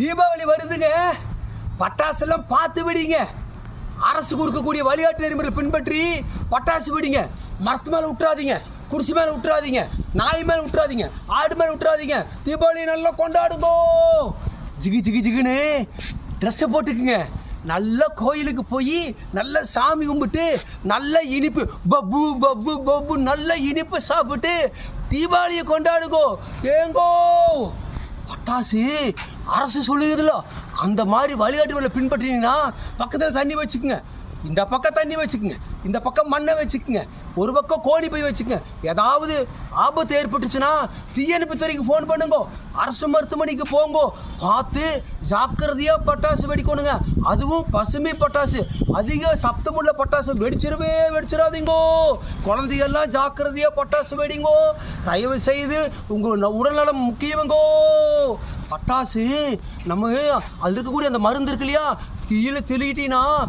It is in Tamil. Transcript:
தீபாவளி வருதுங்க. பட்டாசெல்லாம் பார்த்து விடுங்க. அரசு கொடுக்கக்கூடிய வழிகாட்டு நெறிமுறை பின்பற்றி பட்டாசு விடுங்க. மரத்து மேலே விட்டுறாதீங்க குடிசை மேலே விட்டுறாதீங்க நாய் மேலே விட்டுறாதீங்க ஆடு மேலே விட்டுறாதீங்க தீபாவளி நல்லா கொண்டாடுங்கோ. ஜிகி ஜிகி ஜிகுன்னு ட்ரெஸ்ஸை போட்டுக்குங்க. நல்ல கோயிலுக்கு போய் நல்ல சாமி கும்பிட்டு நல்ல இனிப்பு பப்பு பப்பு பப்பு நல்ல இனிப்பு சாப்பிட்டு தீபாவளியை கொண்டாடுங்கோ. ஏங்கோ. பட்டாசு. அரசு சொல்லுதுல அந்த மாதிரி வழிகாட்டுகளை பின்பற்றினீங்கன்னா பக்கத்தில் தண்ணி வச்சுக்கோங்க. இந்த பக்கம் தண்ணி வச்சுக்கோங்க. இந்த பக்கம் மண்ணை வச்சுக்குங்க. ஒரு பக்கம் கோழி போய் வச்சுக்கோங்க. ஏதாவது ஆபத்து ஏற்பட்டுச்சுன்னா தீயணைப்பு துறைக்கு ஃபோன் பண்ணுங்க. அரசு மருத்துவமனைக்கு போங்கோ. பார்த்து ஜாக்கிரதையாக பட்டாசு வெடிக்கணுங்க. அதுவும் பசுமை பட்டாசு. அதிக சப்தமுள்ள பட்டாசு வெடிச்சிடவே வெடிச்சிடாதீங்கோ. குழந்தைகள்லாம் ஜாக்கிரதையாக பட்டாசு வெடிங்கோ. தயவு செய்து உங்கள் உடல்நலம் முக்கியமங்கோ பட்டாசு. நம்ம அதில் இருக்கக்கூடிய அந்த மருந்து இருக்கு இல்லையா? கீழே தெளிக்கிட்டீங்கன்னா